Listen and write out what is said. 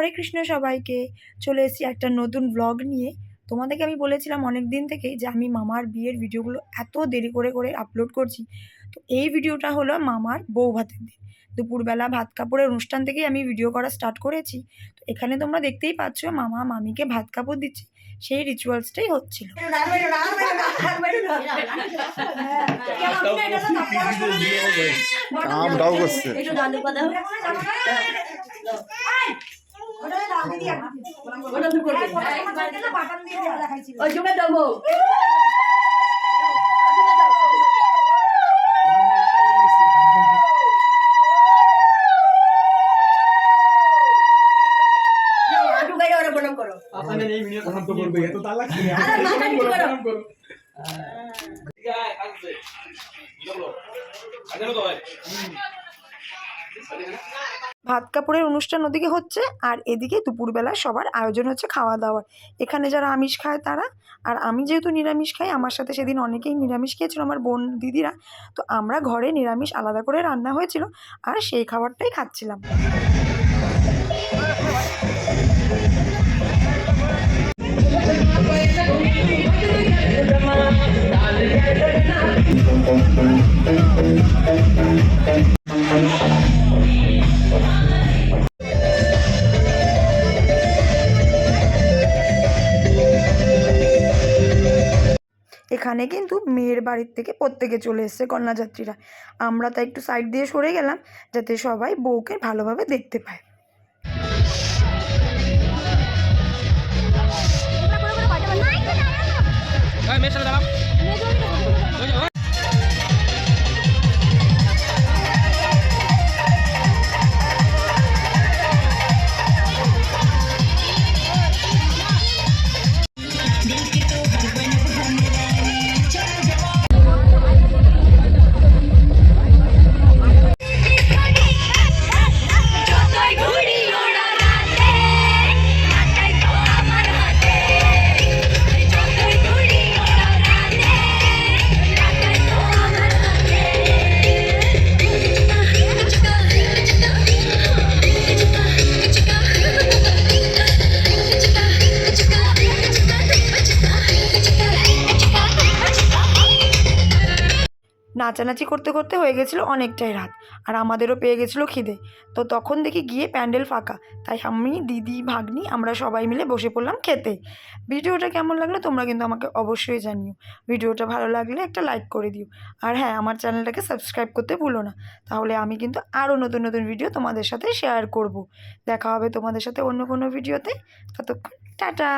হরে কৃষ্ণ সবাইকে। চলে এসেছি একটা নতুন ব্লগ নিয়ে। তোমাদেরকে আমি বলেছিলাম অনেক দিন থেকেই যে আমি মামার বিয়ের ভিডিওগুলো এত দেরি করে করে আপলোড করছি। তো এই ভিডিওটা হলো মামার বউ ভাতের দিন। দুপুরবেলা ভাত কাপড়ের অনুষ্ঠান থেকেই আমি ভিডিও করা স্টার্ট করেছি। তো এখানে তোমরা দেখতেই পাচ্ছ মামা মামিকে ভাত কাপড় দিচ্ছে। সেই রিচুয়ালসটাই হচ্ছিল। আমরাও করছে একটু দাদু কথা ওটা তুই করবি ওই চুপে দেবো আটু গাড়ি ওরা প্রণাম করো ভাত কাপড়ের অনুষ্ঠান ওদিকে হচ্ছে আর এদিকে দুপুরবেলা সবার আয়োজন হচ্ছে খাওয়া দাওয়ার এখানে যারা আমিষ খায় তারা, আর আমি যেহেতু নিরামিষ খাই, আমার সাথে সেদিন অনেকেই নিরামিষ খেয়েছিল, আমার বোন দিদিরা। তো আমরা ঘরে নিরামিষ আলাদা করে রান্না হয়েছিল, আর সেই খাবারটাই খাচ্ছিলাম। এখানে কিন্তু মেয়ের বাড়ির থেকে প্রত্যেকে চলে এসছে কন্যাযাত্রীরা। আমরা তাই একটু সাইড দিয়ে সরে গেলাম যাতে সবাই বউকে ভালোভাবে দেখতে পায়। নাচানাচি করতে করতে হয়ে গেছিল অনেকটাই রাত, আর আমাদেরও পেয়ে গেছিল খিদে। তো তখন দেখি গিয়ে প্যান্ডেল ফাঁকা, তাই আমি, দিদি, ভাগ্নি আমরা সবাই মিলে বসে পড়লাম খেতে। ভিডিওটা কেমন লাগল তোমরা কিন্তু আমাকে অবশ্যই জানিও। ভিডিওটা ভালো লাগলে একটা লাইক করে দিও। আর হ্যাঁ আমার চ্যানেলটাকে সাবস্ক্রাইব করতে ভুলো না। তাহলে আমি কিন্তু আরও নতুন নতুন ভিডিও তোমাদের সাথে শেয়ার করব। দেখা হবে তোমাদের সাথে অন্য কোনো ভিডিওতে। ততক্ষণ, টাটা!